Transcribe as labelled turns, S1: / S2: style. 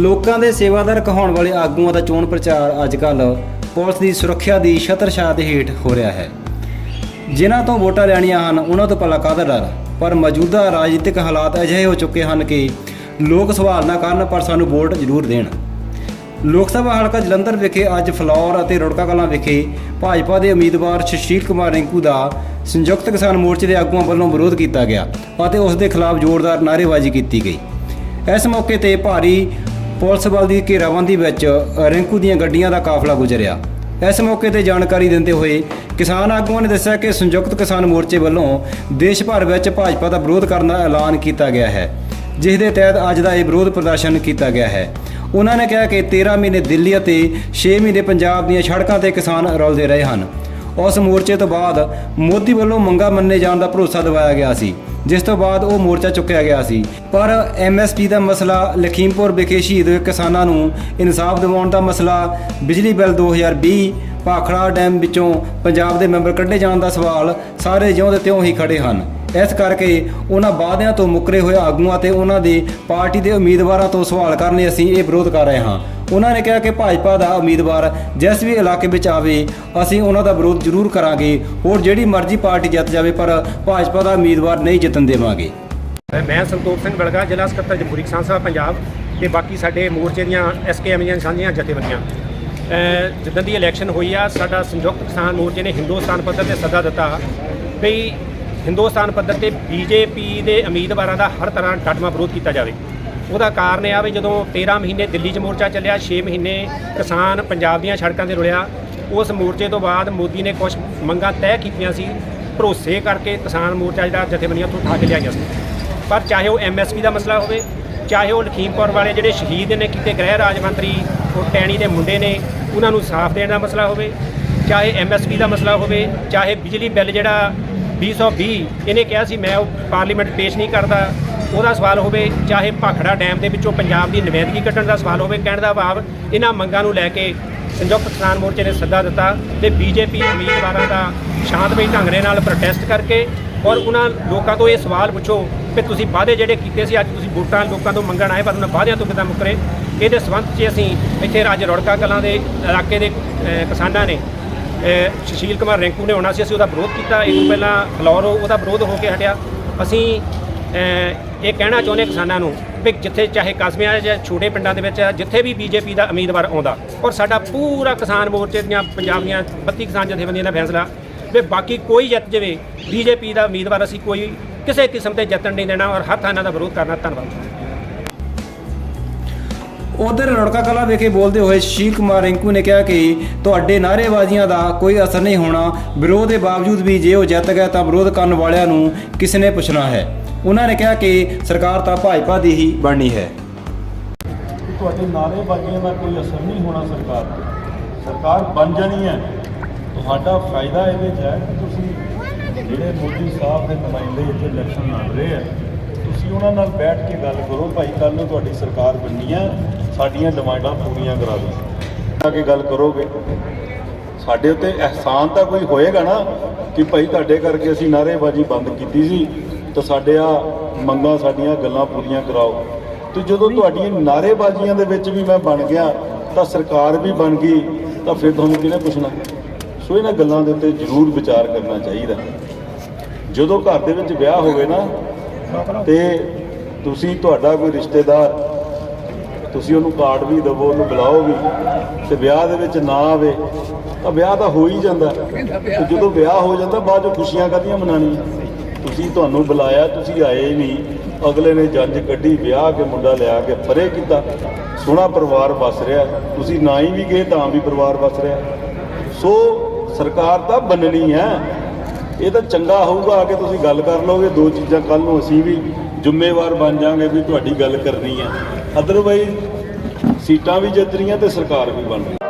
S1: ਲੋਕਾਂ ਦੇ ਸੇਵਾਦਾਰ ਕਹਾਉਣ ਵਾਲੇ ਆਗੂਆਂ ਦਾ ਚੋਣ ਪ੍ਰਚਾਰ ਅੱਜਕੱਲ ਪੁਲਿਸ ਦੀ ਸੁਰੱਖਿਆ ਦੀ ਛਤਰਛਾਇਆ ਦੇ ਹੇਠ ਹੋ ਰਿਹਾ ਹੈ। ਜਿਨ੍ਹਾਂ ਤੋਂ ਵੋਟਾਂ ਲੈਣੀਆਂ ਹਨ, ਉਹਨਾਂ ਤੋਂ ਭਲਾ ਕਾਹਦਾ ਡਰ? ਪਰ ਮੌਜੂਦਾ ਰਾਜਨੀਤਿਕ ਹਾਲਾਤ ਅਜਿਹੇ ਹੋ ਚੁੱਕੇ ਹਨ ਕਿ ਲੋਕ ਸਵਾਲ ਨਾ ਕਰਨ ਪਰ ਸਾਨੂੰ ਵੋਟ ਜ਼ਰੂਰ ਦੇਣ। ਲੋਕ ਸਭਾ ਹਲਕਾ ਜਲੰਧਰ ਵਿਖੇ ਅੱਜ ਫਲੌਰ ਅਤੇ ਰੁੜਕਾ ਕਲਾਂ ਵਿਖੇ ਭਾਜਪਾ ਦੇ ਉਮੀਦਵਾਰ ਸੁਸ਼ੀਲ ਕੁਮਾਰ ਰਿੰਕੂ ਦਾ ਸੰਯੁਕਤ ਕਿਸਾਨ ਮੋਰਚੇ ਦੇ ਆਗੂਆਂ ਵੱਲੋਂ ਵਿਰੋਧ ਕੀਤਾ ਗਿਆ ਅਤੇ ਉਸ ਦੇ ਖਿਲਾਫ ਜ਼ੋਰਦਾਰ ਨਾਅਰੇਬਾਜ਼ੀ ਕੀਤੀ ਗਈ। ਇਸ ਮੌਕੇ ਤੇ ਭਾਰੀ ਪੁਲਿਸ ਬਲ ਦੀ ਘੇਰਾਬੰਦੀ ਵਿੱਚ ਰਿੰਕੂ ਦੀਆਂ ਗੱਡੀਆਂ ਦਾ ਕਾਫਲਾ ਗੁਜ਼ਰਿਆ। ਇਸ ਮੌਕੇ ਤੇ ਜਾਣਕਾਰੀ ਦਿੰਦੇ ਹੋਏ ਕਿਸਾਨ ਆਗੂਆਂ ਨੇ ਦੱਸਿਆ ਕਿ ਸੰਯੁਕਤ ਕਿਸਾਨ ਮੋਰਚੇ ਵੱਲੋਂ ਦੇਸ਼ ਭਰ ਵਿੱਚ ਭਾਜਪਾ ਦਾ ਵਿਰੋਧ ਕਰਨ ਦਾ ਐਲਾਨ ਕੀਤਾ ਗਿਆ ਹੈ, ਜਿਸ ਦੇ ਤਹਿਤ ਅੱਜ ਦਾ ਇਹ ਵਿਰੋਧ ਪ੍ਰਦਰਸ਼ਨ ਕੀਤਾ ਗਿਆ ਹੈ। ਉਹਨਾਂ ਨੇ ਕਿਹਾ ਕਿ 13 ਮਹੀਨੇ ਦਿੱਲੀ ਅਤੇ 6 ਮਹੀਨੇ ਪੰਜਾਬ ਦੀਆਂ ਸੜਕਾਂ ਤੇ ਕਿਸਾਨ ਰੁਲਦੇ ਰਹੇ ਹਨ। ਉਸ ਮੋਰਚੇ ਤੋਂ ਬਾਅਦ ਮੋਦੀ ਵੱਲੋਂ ਮੰਗਾ ਮੰਨੇ ਜਾਣ ਦਾ ਭਰੋਸਾ ਦਿਵਾਇਆ ਗਿਆ ਸੀ। ਜਿਸ ਤੋਂ ਬਾਅਦ ਉਹ ਮੋਰਚਾ ਚੁੱਕਿਆ ਗਿਆ ਸੀ। ਪਰ ਐਮਐਸਪੀ ਦਾ ਮਸਲਾ ਲਖੀਮਪੁਰ ਵਿਖੇ ਸ਼ਹੀਦ ਹੋਏ ਕਿਸਾਨਾਂ ਨੂੰ ਇਨਸਾਫ ਦਿਵਾਉਣ ਦਾ ਮਸਲਾ, ਬਿਜਲੀ ਬਿੱਲ 2020 ਭਾਖੜਾ ਡੈਮ ਵਿੱਚੋਂ ਪੰਜਾਬ ਦੇ ਮੈਂਬਰ ਕੱਢੇ ਜਾਣ ਦਾ ਸਵਾਲ ਸਾਰੇ ਜਿਉਂ ਦੇ ਤਿਉਂ ਹੀ ਖੜੇ ਹਨ। ਇਸ ਕਰਕੇ ਉਹਨਾਂ ਵਾਅਦਿਆਂ ਤੋਂ ਮੁੱਕਰੇ ਹੋਏ ਆਗੂਆਂ ਤੇ ਉਹਨਾਂ ਦੇ ਪਾਰਟੀ ਦੇ ਉਮੀਦਵਾਰਾਂ ਤੋਂ ਸਵਾਲ ਕਰਨੇ ਅਸੀਂ ਇਹ ਵਿਰੋਧ ਕਰ ਰਹੇ ਹਾਂ। ਉਹਨਾਂ ਨੇ ਕਿਹਾ ਕਿ ਭਾਜਪਾ ਦਾ ਉਮੀਦਵਾਰ ਜਿਸ ਵੀ ਇਲਾਕੇ ਵਿੱਚ ਆਵੇ, ਅਸੀਂ ਉਹਨਾਂ ਦਾ ਵਿਰੋਧ ਜ਼ਰੂਰ ਕਰਾਂਗੇ। ਹੋਰ ਜਿਹੜੀ ਮਰਜ਼ੀ ਪਾਰਟੀ ਜਿੱਤ ਜਾਵੇ, ਪਰ ਭਾਜਪਾ ਦਾ ਉਮੀਦਵਾਰ ਨਹੀਂ ਜਿੱਤਣ ਦੇਵਾਂਗੇ।
S2: ਮੈਂ ਸੰਤੋਖ ਸਿੰਘ ਬਲਗਾ ਜ਼ਿਲ੍ਹਾ ਸਕੱਤਰ ਜਮਹੂਰੀ ਕਿਸਾਨ ਸਭਾ ਪੰਜਾਬ ਤੇ ਬਾਕੀ ਸਾਡੇ ਮੋਰਚੇ ਦੀਆਂ ਐਸਕੇਐਮ ਦੀਆਂ ਸਾਂਝੀਆਂ ਜਥੇਬੰਦੀਆਂ। ਅਹ ਜਿੱਦਾਂ ਦੀ ਇਲੈਕਸ਼ਨ ਹੋਈ ਆ, ਸਾਡਾ ਸੰਯੁਕਤ ਕਿਸਾਨ ਮੋਰਚੇ ਨੇ ਹਿੰਦੁਸਤਾਨ ਪੱਧਰ ਤੇ ਸੱਦਾ ਦਿੱਤਾ ਵੀ ਹਿੰਦੁਸਤਾਨ ਪੱਧਰ ਤੇ ਬੀਜੇਪੀ ਦੇ ਉਮੀਦਵਾਰਾਂ ਦਾ ਹਰ ਤਰ੍ਹਾਂ ਡਟਵਾਂ ਵਿਰੋਧ ਕੀਤਾ ਜਾਵੇ। ਉਹਦਾ ਕਾਰਨ ਇਹ ਆ ਵੀ ਜਦੋਂ 13 ਮਹੀਨੇ ਦਿੱਲੀ 'ਚ ਮੋਰਚਾ ਚੱਲਿਆ 6 ਮਹੀਨੇ ਕਿਸਾਨ ਪੰਜਾਬ ਦੀਆਂ ਸੜਕਾਂ ਤੇ ਰੁਲਿਆ ਉਸ ਮੋਰਚੇ ਤੋਂ ਬਾਅਦ ਮੋਦੀ ਨੇ ਕੁਝ ਮੰਗਾਂ ਤੈਅ ਕੀਤੀਆਂ ਸੀ, ਭਰੋਸੇ ਕਰਕੇ ਕਿਸਾਨ ਮੋਰਚਾ ਜਿਹੜਾ ਜਥੇਬੰਦੀਆਂ ਤੋਂ ਉਠਾ ਕੇ ਗਿਆ ਸੀ। ਪਰ ਚਾਹੇ ਉਹ ਐਮਐਸਪੀ ਦਾ ਮਸਲਾ ਹੋਵੇ, ਚਾਹੇ ਉਹ ਲਖੀਮਪੁਰ ਵਾਲੇ ਜਿਹੜੇ ਸ਼ਹੀਦ ਨੇ ਕਿਤੇ ਗ੍ਰਹਿ ਰਾਜ ਮੰਤਰੀ, ਉਹ ਟੈਣੀ ਦੇ ਮੁੰਡੇ ਨੇ, ਉਹਨਾਂ ਨੂੰ ਸਾਫ਼ ਦੇਣ ਦਾ ਮਸਲਾ ਹੋਵੇ, ਚਾਹੇ ਐਮਐਸਪੀ ਦਾ ਮਸਲਾ ਹੋਵੇ, ਚਾਹੇ ਬਿਜਲੀ ਬਿੱਲ ਜਿਹੜਾ 220 ਇਹਨੇ ਕਿਹਾ ਸੀ, ਮੈਂ ਉਹ ਪਾਰਲੀਮੈਂਟ ਪੇਸ਼ ਨਹੀਂ ਕਰਦਾ ਉਹਦਾ ਸਵਾਲ ਹੋਵੇ ਚਾਹੇ ਭਾਖੜਾ ਡੈਮ ਦੇ ਵਿੱਚੋਂ ਪੰਜਾਬ ਦੀ ਨੁਮਾਇੰਦਗੀ ਕੱਢਣ ਦਾ ਸਵਾਲ ਹੋਵੇ ਕਹਿਣ ਦਾ ਭਾਵ ਇਹਨਾਂ ਮੰਗਾਂ ਨੂੰ ਲੈ ਕੇ ਸੰਯੁਕਤ ਕਿਸਾਨ ਮੋਰਚੇ ਨੇ ਸੱਦਾ ਦਿੱਤਾ ਤੇ ਬੀਜੇਪੀ ਉਮੀਦਵਾਰਾਂ ਦਾ ਸ਼ਾਂਤਮਈ ਢੰਗ ਦੇ ਨਾਲ ਪ੍ਰੋਟੈਸਟ ਕਰਕੇ ਔਰ ਉਹਨਾਂ ਲੋਕਾਂ ਤੋਂ ਇਹ ਸਵਾਲ ਪੁੱਛੋ ਕਿ ਤੁਸੀਂ ਵਾਅਦੇ ਜਿਹੜੇ ਕੀਤੇ ਸੀ ਅੱਜ ਤੁਸੀਂ ਵੋਟਾਂ ਲੋਕਾਂ ਤੋਂ ਮੰਗਣ ਆਏ ਪਰ ਉਹਨਾਂ ਵਾਅਦਿਆਂ ਤੋਂ ਕਿੱਦਾਂ ਮੁੱਕਰੇ? ਇਹਦੇ ਸੰਬੰਧ 'ਚ ਅਸੀਂ ਇੱਥੇ ਰਾਜ ਰੋੜਕਾ ਕਲਾਂ ਦੇ ਇਲਾਕੇ ਦੇ ਕਿਸਾਨਾਂ ਨੇ ਅ, ਸੁਸ਼ੀਲ ਕੁਮਾਰ ਰੈਂਕੂ ਨੇ ਆਉਣਾ ਸੀ ਅਸੀਂ ਉਹਦਾ ਵਿਰੋਧ ਕੀਤਾ। ਇਹ ਤੋਂ ਪਹਿਲਾਂ ਫਲੋਰ ਉਹਦਾ ਵਿਰੋਧ ਹੋ ਕੇ ਹਟਿਆ। ਅਸੀਂ ਇਹ ਕਹਿਣਾ ਚਾਹੁੰਦੇ ਕਿਸਾਨਾਂ ਨੂੰ ਵੀ ਜਿੱਥੇ ਚਾਹੇ ਕਸਬਿਆਂ ਜਾਂ ਛੋਟੇ ਪਿੰਡਾਂ ਦੇ ਵਿੱਚ ਜਿੱਥੇ ਵੀ ਬੀਜੇਪੀ ਦਾ ਉਮੀਦਵਾਰ ਆਉਂਦਾ ਔਰ ਸਾਡਾ ਪੂਰਾ ਕਿਸਾਨ ਮੋਰਚੇ ਦੀਆਂ ਪੰਜਾਬ ਦੀਆਂ 32 ਕਿਸਾਨ ਜਥੇਬੰਦੀਆਂ ਦਾ ਫੈਸਲਾ, ਵੀ ਬਾਕੀ ਕੋਈ ਜਿੱਤ ਜਾਵੇ, ਬੀਜੇਪੀ ਦਾ ਉਮੀਦਵਾਰ ਅਸੀਂ ਕੋਈ ਕਿਸੇ ਕਿਸਮ ਤੇ ਜਿੱਤਣ ਨਹੀਂ ਦੇਣਾ ਔਰ ਹਰ ਥਾਂ ਇਹਨਾਂ ਦਾ ਵਿਰੋਧ ਕਰਨਾ ਧੰਨਵਾਦ।
S1: ਉਧਰ ਰੁੜਕਾ ਕਲਾ ਵਿਖੇ ਬੋਲਦੇ ਹੋਏ ਸ਼ੀਲ ਕੁਮਾਰ ਰਿੰਕੂ ਨੇ ਕਿਹਾ ਕਿ ਤੁਹਾਡੇ ਨਾਅਰੇਬਾਜ਼ੀਆਂ ਦਾ ਕੋਈ ਅਸਰ ਨਹੀਂ ਹੋਣਾ, ਵਿਰੋਧ ਦੇ ਬਾਵਜੂਦ ਵੀ ਜੇ ਉਹ ਜਿੱਤ ਗਏ ਤਾਂ ਵਿਰੋਧ ਕਰਨ ਵਾਲਿਆਂ ਨੂੰ ਕਿਸ ਨੇ ਪੁੱਛਣਾ ਹੈ? ਉਹਨਾਂ ਨੇ ਕਿਹਾ ਕਿ ਸਰਕਾਰ ਤਾਂ ਭਾਜਪਾ ਦੀ ਹੀ ਬਣਨੀ ਹੈ।
S3: ਕਿ ਤੁਹਾਡੇ ਨਾਅਰੇਬਾਜ਼ੀਆਂ ਦਾ ਕੋਈ ਅਸਰ ਨਹੀਂ ਹੋਣਾ ਸਰਕਾਰ ਤੇ। ਸਰਕਾਰ ਬਣ ਜਾਣੀ ਹੈ। ਤੁਹਾਡਾ ਫਾਇਦਾ ਇਹਦੇ 'ਚ ਹੈ ਕਿ ਤੁਸੀਂ ਜਿਹੜੇ ਮੋਦੀ ਸਾਹਿਬ ਦੇ ਨੁਮਾਇੰਦੇ ਇੱਥੇ ਇਲੈਕਸ਼ਨ ਲੜ ਰਹੇ ਆ, ਤੁਸੀਂ ਉਹਨਾਂ ਨਾਲ ਬੈਠ ਕੇ ਗੱਲ ਕਰੋ, ਭਾਈ ਕੱਲ ਨੂੰ ਤੁਹਾਡੀ ਸਰਕਾਰ ਬਣਨੀ ਹੈ ਸਾਡੀਆਂ ਡਿਮਾਂਡਾਂ ਪੂਰੀਆਂ ਕਰਾ ਦਿਓ। ਆ ਕੇ ਗੱਲ ਕਰੋਗੇ। ਸਾਡੇ ਉੱਤੇ ਅਹਿਸਾਨ ਤਾਂ ਕੋਈ ਹੋਏਗਾ ਨਾ ਕਿ ਭਾਈ ਤੁਹਾਡੇ ਕਰਕੇ ਅਸੀਂ ਨਾਅਰੇਬਾਜ਼ੀ ਬੰਦ ਕੀਤੀ ਸੀ। ਤਾਂ ਸਾਡੇ ਆ ਮੰਗਾਂ ਸਾਡੀਆਂ ਗੱਲਾਂ ਪੂਰੀਆਂ ਕਰਾਓ। ਤੇ ਜਦੋਂ ਤੁਹਾਡੀਆਂ ਨਾਅਰੇਬਾਜ਼ੀਆਂ ਦੇ ਵਿੱਚ ਵੀ ਮੈਂ ਬਣ ਗਿਆ, ਤਾਂ ਸਰਕਾਰ ਵੀ ਬਣ ਗਈ, ਤਾਂ ਫਿਰ ਤੁਹਾਨੂੰ ਕਿਹਨੇ ਪੁੱਛਣਾ? ਸੋ ਇਹਨਾਂ ਗੱਲਾਂ ਦੇ ਉੱਤੇ ਜ਼ਰੂਰ ਵਿਚਾਰ ਕਰਨਾ ਚਾਹੀਦਾ। ਜਦੋਂ ਘਰ ਦੇ ਵਿੱਚ ਵਿਆਹ ਹੋਵੇ ਨਾ, ਤੇ ਤੁਸੀਂ ਤੁਹਾਡਾ ਕੋਈ ਰਿਸ਼ਤੇਦਾਰ, ਤੁਸੀਂ ਉਹਨੂੰ ਕਾਰਡ ਵੀ ਦੇਵੋ, ਉਹਨੂੰ ਬੁਲਾਓ ਵੀ, ਤੇ ਵਿਆਹ ਦੇ ਵਿੱਚ ਨਾ ਆਵੇ, ਤਾਂ ਵਿਆਹ ਤਾਂ ਹੋ ਹੀ ਜਾਂਦਾ। ਤੇ ਜਦੋਂ ਵਿਆਹ ਹੋ ਜਾਂਦਾ, ਬਾਅਦ ਚੋਂ ਖੁਸ਼ੀਆਂ ਕਾਹਦੀਆਂ ਮਨਾਉਣੀਆਂ? ਤੁਸੀਂ ਤੁਹਾਨੂੰ ਬੁਲਾਇਆ, ਤੁਸੀਂ ਆਏ ਹੀ ਨਹੀਂ। ਅਗਲੇ ਨੇ ਜੰਜ ਕੱਢੀ, ਵਿਆਹ ਕੇ ਮੁੰਡਾ ਲਿਆ ਕੇ ਪਰੇ ਕੀਤਾ। ਸੋਹਣਾ ਪਰਿਵਾਰ ਵਸ ਰਿਹਾ। ਤੁਸੀਂ ਨਾ ਹੀ ਵੀ ਗਏ, ਤਾਂ ਵੀ ਪਰਿਵਾਰ ਵਸ ਰਿਹਾ। ਸੋ ਸਰਕਾਰ ਤਾਂ ਬੰਨਣੀ ਹੈ। ਇਹ ਤਾਂ ਚੰਗਾ ਹੋਊਗਾ ਕਿ ਤੁਸੀਂ ਗੱਲ ਕਰ ਲਓਗੇ। ਦੋ ਚੀਜ਼ਾਂ ਕੱਲ ਨੂੰ ਅਸੀਂ ਵੀ ਜ਼ਿੰਮੇਵਾਰ ਬਣ ਜਾਾਂਗੇ ਵੀ ਤੁਹਾਡੀ ਗੱਲ ਕਰਨੀ ਹੈ। ਅਦਰਵਾਈਜ਼ ਸੀਟਾਂ ਵੀ ਜਿੱਤ ਰਹੀਆਂ ਤੇ ਸਰਕਾਰ ਵੀ ਬਣ ਰਹੀ